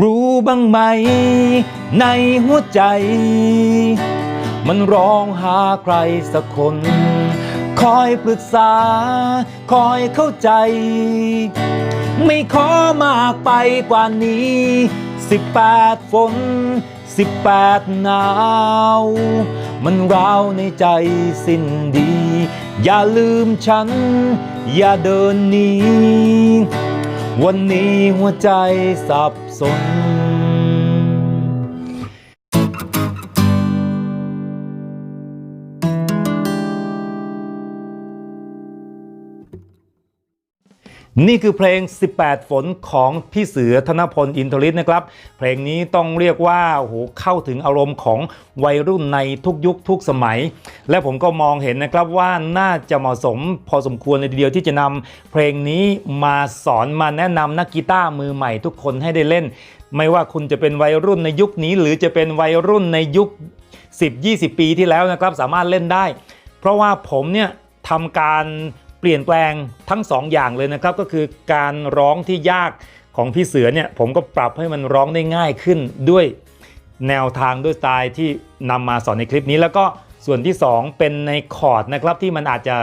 รู้บ้างไหม ในหัวใจ มันร้องหาใครสักคน คอยปรึกษา คอยเข้าใจ ไม่ขอมากไปกว่านี้สิบแปดฝนสิบแปดหนาว มันร้าวในใจสิ้นดี อย่าลืมฉัน อย่าเดินหนี วันนี้หัวใจสับสน นี่คือเพลง 18 ฝนของพี่เสือธนพลอินทริศนะครับ เพลงนี้ต้องเรียกว่าโอ้โหเข้าถึงอารมณ์ของวัยรุ่นในทุกยุคทุกสมัย และผมก็มองเห็นนะครับว่าน่าจะเหมาะสมพอสมควรเลยทีเดียวที่จะนำเพลงนี้มาสอนมาแนะนำนักกีตาร์มือใหม่ทุกคนให้ได้เล่น ไม่ว่าคุณจะเป็นวัยรุ่นในยุคนี้ หรือจะเป็นวัยรุ่นในยุค 10-20 ปีที่แล้วนะครับสามารถเล่นได้ เพราะว่าผมเนี่ยทำการ ปลี่ยนแปลงทั้งสองอย่างเลยนะครับก็คือการร้องที่ยากของพี่เสือเนี่ยผมก็ปรับให้มันร้องได้ง่ายขึ้นด้วยแนวทางด้วยสไตล์ที่นำมาสอนในคลิปนี้ แล้วก็ส่วนที่ 2 เป็นในคอร์ดนะครับที่มันอาจจะ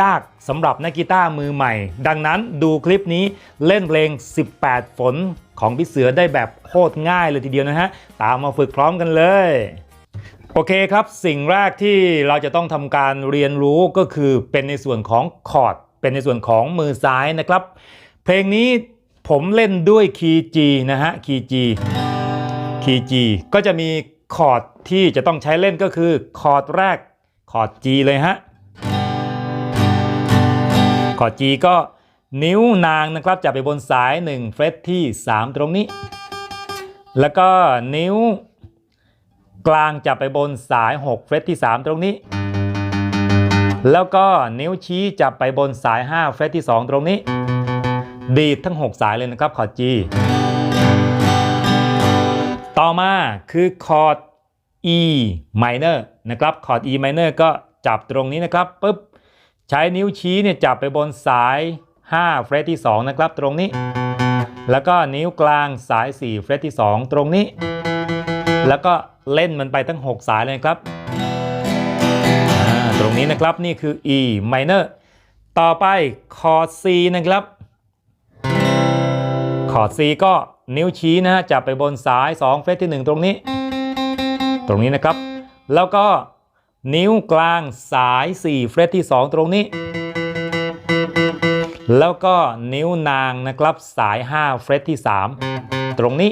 ยากสำหรับนักกีตาร์มือใหม่ ดังนั้นดูคลิปนี้เล่นเพลง 18 ฝนของพี่เสือได้แบบโคตรง่ายเลยทีเดียวนะฮะตามมาฝึกพร้อมกันเลย โอเคครับ สิ่งแรกที่เราจะต้องทำการเรียนรู้ก็คือเป็นในส่วนของคอร์ด เป็นในส่วนของมือซ้ายนะครับ เพลงนี้ผมเล่นด้วยคีย์ G นะฮะ คีย์ G คีย์ G ก็จะมีคอร์ดที่จะต้องใช้เล่นก็คือคอร์ดแรกคอร์ด G เลยฮะ คอร์ด G ก็นิ้วนางนะครับจะไปบนสาย 1 เฟรตที่ 3 ตรงนี้ แล้วก็นิ้ว กลางจะไปบนสาย 6 เฟรตที่ 3 ตรงนี้ แล้วก็นิ้วชี้จะไปบนสาย 5 เฟรตที่ 2 ตรงนี้ ดีดทั้ง 6 สายเลยนะครับคอร์ด G ต่อมาคือคอร์ด E minor นะครับคอร์ด E minor ก็จับตรงนี้นะครับปุ๊บใช้นิ้วชี้เนี่ยจับไปบนสาย 5 เฟรตที่ 2 นะครับตรงนี้ แล้วก็นิ้วกลางสาย 4 เฟรตที่ 2 ตรงนี้ แล้วก็เล่นมันไปทั้ง 6 สายเลยครับ ตรงนี้นะครับนี่คือ E minor ต่อไปคอร์ด C นะครับคอร์ด C ก็นิ้วชี้นะฮะจับไปบนสาย 2 เฟรตที่ 1 ตรงนี้ ตรงนี้นะครับ แล้วก็นิ้วกลางสาย 4 เฟรตที่ 2 ตรงนี้ แล้วก็นิ้วนางนะครับสาย 5 เฟรตที่ 3 ตรงนี้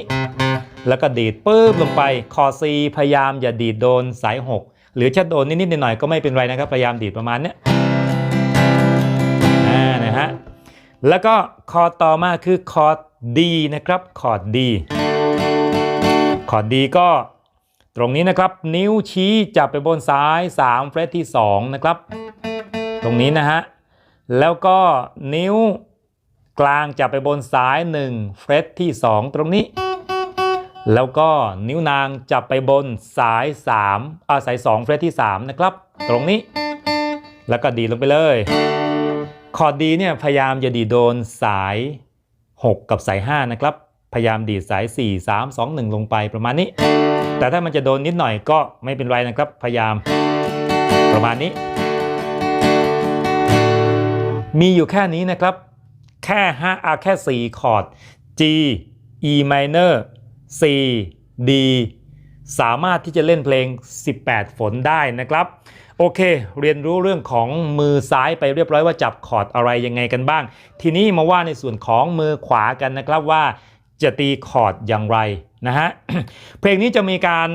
แล้วก็ดีดปื๊บลงไปคอซีพยายามอย่าดีดโดนสาย 6 หรือถ้าโดนนิดๆหน่อยๆก็ไม่เป็นไรนะครับ พยายามดีดประมาณเนี้ยนะฮะแล้วก็คอร์ดต่อมาคือคอร์ด D นะครับคอร์ด D คอร์ด D ก็ตรงนี้นะครับ นิ้วชี้จับไปบนซ้าย 3 เฟรตที่ 2 นะครับ ตรงนี้นะฮะ แล้วก็นิ้วกลางจับไปบนซ้าย 1 เฟรตที่ 2 ตรงนี้ แล้วก็นิ้วนางจับไปบนสาย3อ่าสาย2เฟรตที่ 3 นะครับ ตรงนี้ แล้วก็ดีลงไปเลย คอร์ดดีเนี่ยพยายามอย่าดีโดนสาย 6 กับสาย 5 นะครับ พยายามดีดสาย 4 3 2 1 ลงไปประมาณนี้ แต่ถ้ามันจะโดนนิดหน่อยก็ไม่เป็นไรนะครับ พยายามประมาณนี้ มีอยู่แค่นี้นะครับ แค่5อะแค่ 4 คอร์ด G E minor C D สามารถที่จะเล่นเพลง 18 ฝนได้นะครับ โอเค เรียนรู้เรื่องของมือซ้ายไปเรียบร้อยว่าจับคอร์ดอะไรยังไงกันบ้าง ทีนี้มาว่าในส่วนของมือขวากันนะครับว่าจะตีคอร์ดอย่างไรนะฮะ เพลงนี้จะมีการ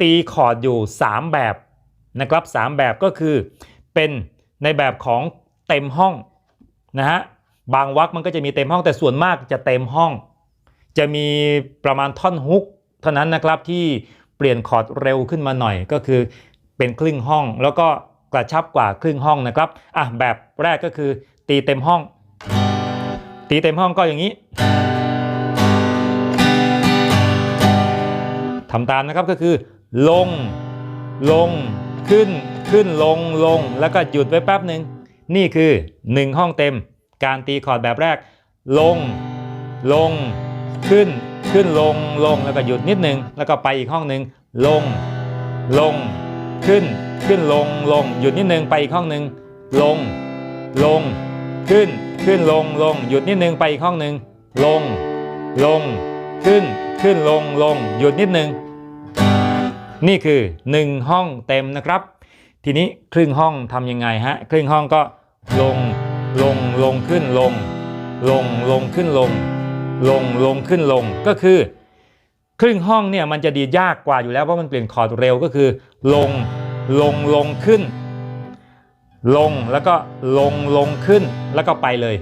ตีคอร์ดอยู่ 3 แบบนะครับ 3 แบบก็คือเป็นในแบบของเต็มห้องนะฮะ บางวักมันก็จะมีเต็มห้องแต่ส่วนมากจะเต็มห้อง จะมีประมาณท่อนฮุกเท่านั้นนะครับที่เปลี่ยนคอร์ดเร็วขึ้นมาหน่อยก็คือเป็นครึ่งห้อง แล้วก็กระชับกว่าครึ่งห้องนะครับอะแบบแรกก็คือตีเต็มห้อง ตีเต็มห้องก็อย่างนี้ทำตามนะครับก็คือ ลง ลง ขึ้น ขึ้นลงลง แล้วก็หยุดไว้แป๊บหนึ่งนี่คือ 1 ห้องเต็ม การตีคอร์ดแบบแรก ลง ลง ขึ้นขึ้นลงลงแล้วก็หยุดนิดนึง แล้วก็ไปอีกห้องหนึ่งลง ลง ขึ้น ขึ้นลงลง หยุดนิดนึงไปอีกห้องหนึ่งลง ลง ขึ้น ขึ้นลงลง หยุดนิดนึงไปอีกห้องหนึ่งลง ลง ขึ้น ขึ้นลงลง หยุดนิดนึง นี่คือ 1 ห้องเต็มนะครับ ทีนี้ครึ่งห้องทำยังไงฮะครึ่งห้องก็ลง ลงลงขึ้นลง ลงลงขึ้นลง ลงลงขึ้นลงก็คือ ครึ่งห้องเนี่ยมันจะดียากกว่าอยู่แล้วเพราะมันเปลี่ยนคอร์ดเร็วก็คือ ลงลงลงขึ้น ลงแล้วก็ลงลงขึ้นแล้วก็ไปเลย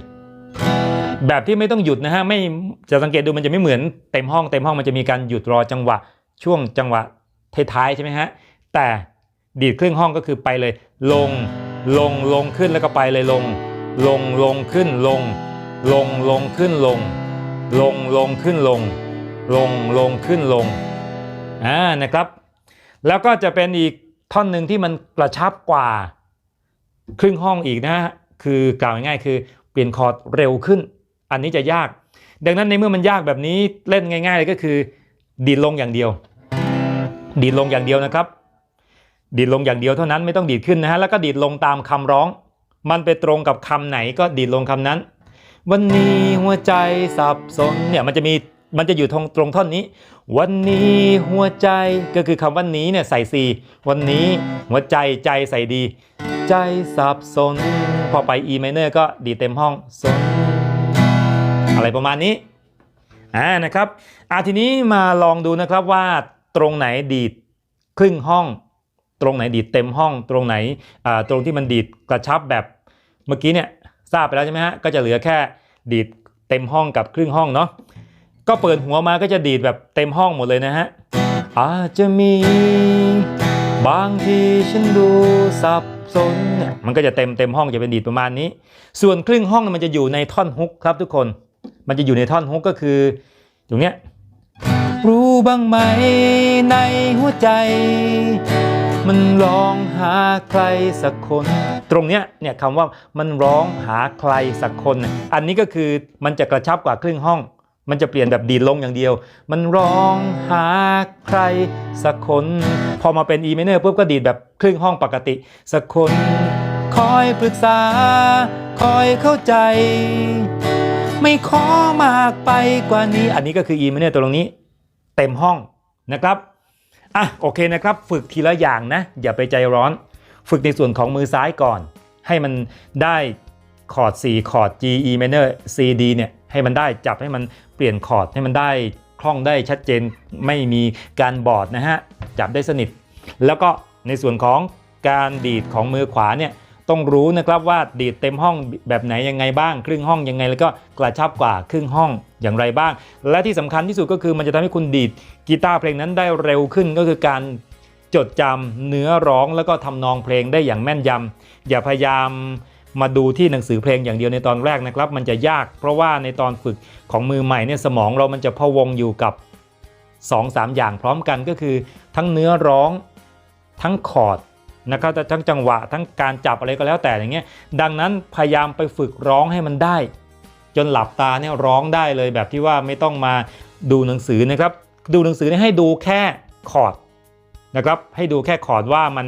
แบบที่ไม่ต้องหยุดนะฮะไม่จะสังเกตดูมันจะไม่เหมือนเต็มห้องเต็มห้องมันจะมีการหยุดรอจังหวะ ช่วงจังหวะท้ายๆใช่ไหมฮะแต่ดีดครึ่งห้องก็คือไปเลย ลงลงลงขึ้นแล้วก็ไปเลยลง ลงลงขึ้นลง ลงลงขึ้นลง ลงลงขึ้นลง ลงลงขึ้นลงอ่านะครับ แล้วก็จะเป็นอีกท่อนหนึ่งที่มันกระชับกว่าครึ่งห้องอีกนะคือกล่าวง่ายๆคือเปลี่ยนคอร์ดเร็วขึ้น อันนี้จะยาก ดังนั้นในเมื่อมันยากแบบนี้เล่นง่ายๆเลยก็คือ ดีดลงอย่างเดียว ดีดลงอย่างเดียวนะครับ ดีดลงอย่างเดียวเท่านั้นไม่ต้องดีดขึ้นนะฮะแล้วก็ดีดลงตามคำร้อง มันไปตรงกับคำไหนก็ดีดลงคำนั้น วันนี้หัวใจสับสนเนี่ยมันจะมีมันจะอยู่ตรงตรงท่อนนี้ วันนี้หัวใจก็คือคำวันนี้เนี่ยใส่ซีวันนี้หัวใจใจใส่ดี ใจสับสน พอไป E minor ก็ดีเต็มห้องสนอะไรประมาณนี้อ่านะครับอ่าทีนี้มาลองดูนะครับว่าตรงไหนดีดครึ่งห้อง ตรงไหนดีดเต็มห้อง ตรงไหนอ่าตรงที่มันดีดกระชับแบบเมื่อกี้เนี่ย ทราบไปแล้วใช่ไหมฮะก็จะเหลือแค่ดีดเต็มห้องกับครึ่งห้องเนาะก็เปิดหัวมาก็จะดีดแบบเต็มห้องหมดเลยนะฮะอาจจะมี บางทีฉันดูสับสนเนี่ยมันก็จะเต็มเต็มห้องจะเป็นดีดประมาณนี้ ส่วนครึ่งห้องมันจะอยู่ในท่อนฮุกครับทุกคน มันจะอยู่ในท่อนฮุกก็คือ ตรงเนี้ยรู้บ้างไหมในหัวใจ มันร้องหาใครสักคน ตรงเนี้ยเนี่ยคำว่ามันร้องหาใครสักคน อันนี้ก็คือมันจะกระชับกว่าครึ่งห้อง มันจะเปลี่ยนแบบดีดลงอย่างเดียว มันร้องหาใครสักคน พอมาเป็น E minor ปุ๊บก็ดีดแบบครึ่งห้องปกติ สักคน คอยปรึกษา คอยเข้าใจ ไม่ขอมากไปกว่านี้ อันนี้ก็คือ E minor ตัวตรงนี้ เต็มห้องนะครับอะโอเคนะครับ ฝึกทีละอย่างนะ อย่าไปใจร้อน ฝึกในส่วนของมือซ้ายก่อน ให้มันได้คอร์ด4คอร์ด G E minor C D เนี่ยให้มันได้จับให้มันเปลี่ยนคอร์ดให้มันได้คล่องได้ชัดเจนไม่มีการบอดนะฮะ จับได้สนิท แล้วก็ในส่วนของการดีดของมือขวาเนี่ยต้องรู้นะครับว่าดีดเต็มห้องแบบไหนยังไงบ้าง ครึ่งห้องยังไง แล้วก็กระชับกว่าครึ่งห้องอย่างไรบ้าง และที่สำคัญที่สุดก็คือมันจะทำให้คุณดีดกีตาร์เพลงนั้นได้เร็วขึ้นก็คือการ จดจำเนื้อร้องแล้วก็ทำนองเพลงได้อย่างแม่นยำอย่าพยายามมาดูที่หนังสือเพลงอย่างเดียวในตอนแรกนะครับ มันจะยาก เพราะว่าในตอนฝึกของมือใหม่เนี่ยสมองเรามันจะพะวงอยู่กับ 2-3 อย่างพร้อมกันก็คือ ทั้งเนื้อร้องทั้งคอร์ดนะครับทั้งจังหวะทั้งการจับอะไรก็แล้วแต่อย่างเงี้ยดังนั้นพยายามไปฝึกร้องให้มันได้ จนหลับตาเนี่ยร้องได้เลยแบบที่ว่าไม่ต้องมาดูหนังสือนะครับ ดูหนังสือให้ดูแค่คอร์ด นะครับให้ดูแค่คอร์ดว่ามัน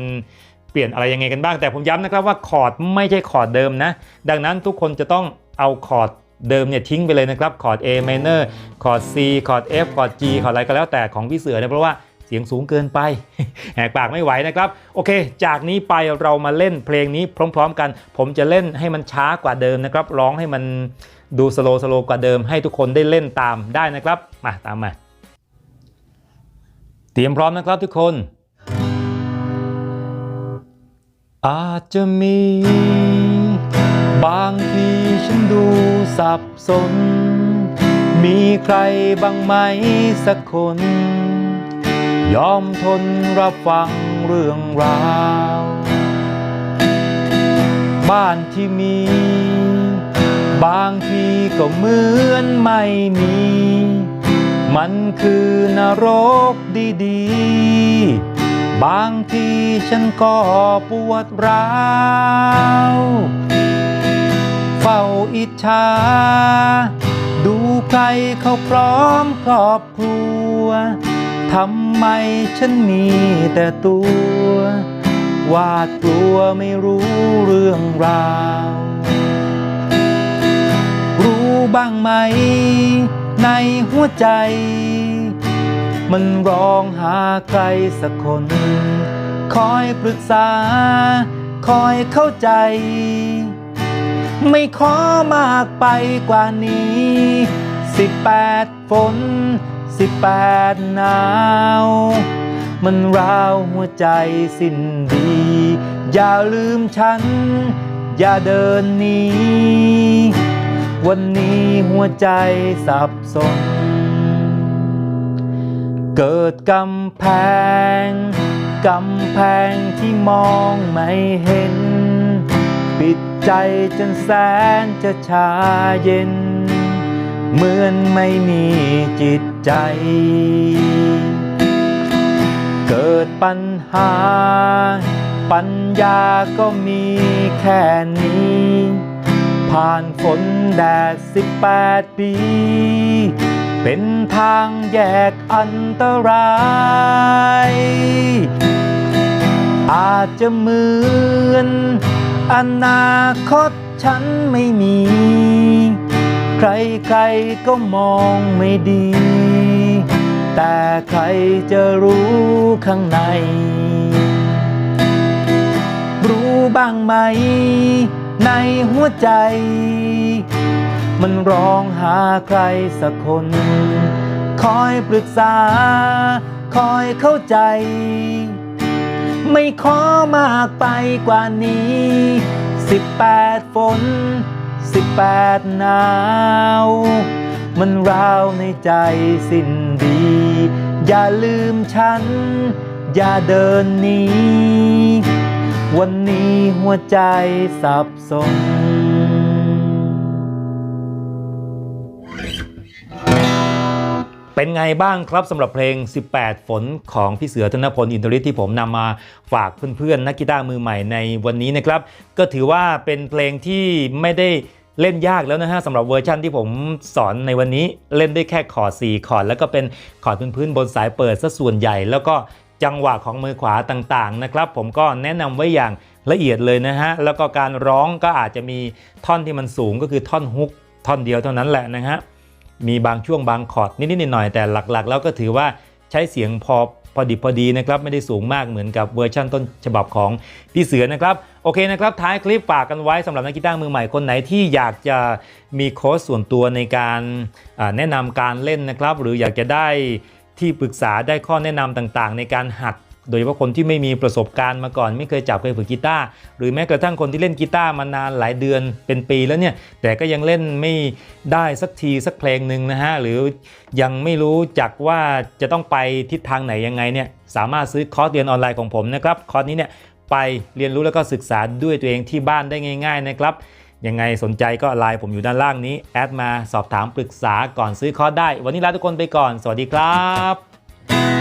เปลี่ยนอะไรยังไงกันบ้าง แต่ผมย้ำนะครับว่าคอร์ดไม่ใช่คอร์ดเดิมนะ ดังนั้นทุกคนจะต้องเอาคอร์ดเดิมเนี่ยทิ้งไปเลยนะครับคอร์ด A minor คอร์ด C คอร์ด F คอร์ด G คอร์ดอะไรก็แล้วแต่ของพี่เสือเนี่ยเพราะว่าเสียงสูงเกินไป แหกปากไม่ไหวนะครับ โอเค จากนี้ไปเรามาเล่นเพลงนี้พร้อม ๆ กัน ผมจะเล่นให้มันช้ากว่าเดิมนะครับ ร้องให้มันดูสโลสโลกว่าเดิมให้ทุกคนได้เล่นตามได้นะครับ มาตามมา เตรียมพร้อมนะครับทุกคน อาจจะมี บางทีฉันดูสับสน มีใครบ้างไหมสักคน ยอมทนรับฟังเรื่องราว บ้านที่มี บางทีก็เหมือนไม่มี มันคือนรกดีๆ บางทีฉันก็ปวดร้าวเฝ้าอิจฉาดูใครเขาพร้อมครอบครัวทำไมฉันมีแต่ตัววาดกลัวไม่รู้เรื่องราว รู้บ้างไหม ในหัวใจ มันร้องหาใครสักคน คอยปรึกษา คอยเข้าใจ ไม่ขอมากไปกว่านี้ สิบแปดฝน สิบแปดหนาว มันร้าวหัวใจสิ้นดี อย่าลืมฉัน อย่าเดินหนี วันนี้หัวใจสับสน เกิดกำแพง กำแพงที่มองไม่เห็น ปิดใจจนแสนจะชาเย็น เหมือนไม่มีจิตใจ เกิดปัญหา ปัญญาก็มีแค่นี้ ผ่านฝนแดดสิบแปดปี เป็นทางแยกอันตราย อาจจะเหมือน อนาคตฉันไม่มี ใครๆก็มองไม่ดี แต่ใครจะรู้ข้างใน รู้บ้างไหม ในหัวใจ มันร้องหาใครสักคน คอยปรึกษา คอยเข้าใจ ไม่ขอมากไปกว่านี้สิบแปดฝนสิบแปดหนาว มันร้าวในใจสิ้นดี อย่าลืมฉัน อย่าเดินหนี วันนี้หัวใจสับสน เป็นไงบ้างครับสำหรับเพลง 18 ฝนของพี่เสือธนพลอินทริศที่ผมนำมาฝากเพื่อนๆ นักกีตาร์มือใหม่ในวันนี้นะครับ ก็ถือว่าเป็นเพลงที่ไม่ได้เล่นยากแล้วนะฮะสำหรับเวอร์ชั่นที่ผมสอนในวันนี้เล่นได้แค่คอร์ด4คอร์ดแล้วก็เป็นคอร์ดพื้นๆบนสายเปิดซะส่วนใหญ่แล้วก็ จังหวะของมือขวาต่างๆนะครับ ผมก็แนะนำไว้อย่างละเอียดเลยนะฮะแล้วก็การร้องก็อาจจะมีท่อนที่มันสูงก็คือท่อนฮุกท่อนเดียวเท่านั้นแหละนะฮะมีบางช่วงบางคอร์ดนิดๆหน่อยๆแต่หลักๆ แล้วก็ถือว่าใช้เสียงพอพอดิบพอดีนะครับไม่ได้สูงมากเหมือนกับเวอร์ชั่นต้นฉบับของพี่เสือนะครับโอเคนะครับท้ายคลิปฝากกันไว้สำหรับนักกีตาร์มือใหม่คนไหนที่อยากจะมีโค้ชส่วนตัวในการแนะนำการเล่นนะครับ หรืออยากจะได้ ที่ปรึกษาได้ข้อแนะนำต่างๆ ในการหัด โดยเฉพาะคนที่ไม่มีประสบการณ์มาก่อน ไม่เคยจับเคยฝึกกีตาร์หรือแม้กระทั่งคนที่เล่นกีตาร์มานานหลายเดือนเป็นปีแล้วเนี่ย แต่ก็ยังเล่นไม่ได้สักทีสักเพลงหนึ่งนะฮะ หรือยังไม่รู้จักว่าจะต้องไปทิศทางไหนยังไงเนี่ยสามารถซื้อคอร์สเรียนออนไลน์ของผมนะครับคอร์สนี้เนี่ยไปเรียนรู้แล้วก็ศึกษาด้วยตัวเองที่บ้านได้ง่าย ๆ นะครับ ยังไงสนใจก็ไลน์ผมอยู่ด้านล่างนี้ แอดมาสอบถามปรึกษาก่อนซื้อคอร์สได้ วันนี้ลาทุกคนไปก่อน สวัสดีครับ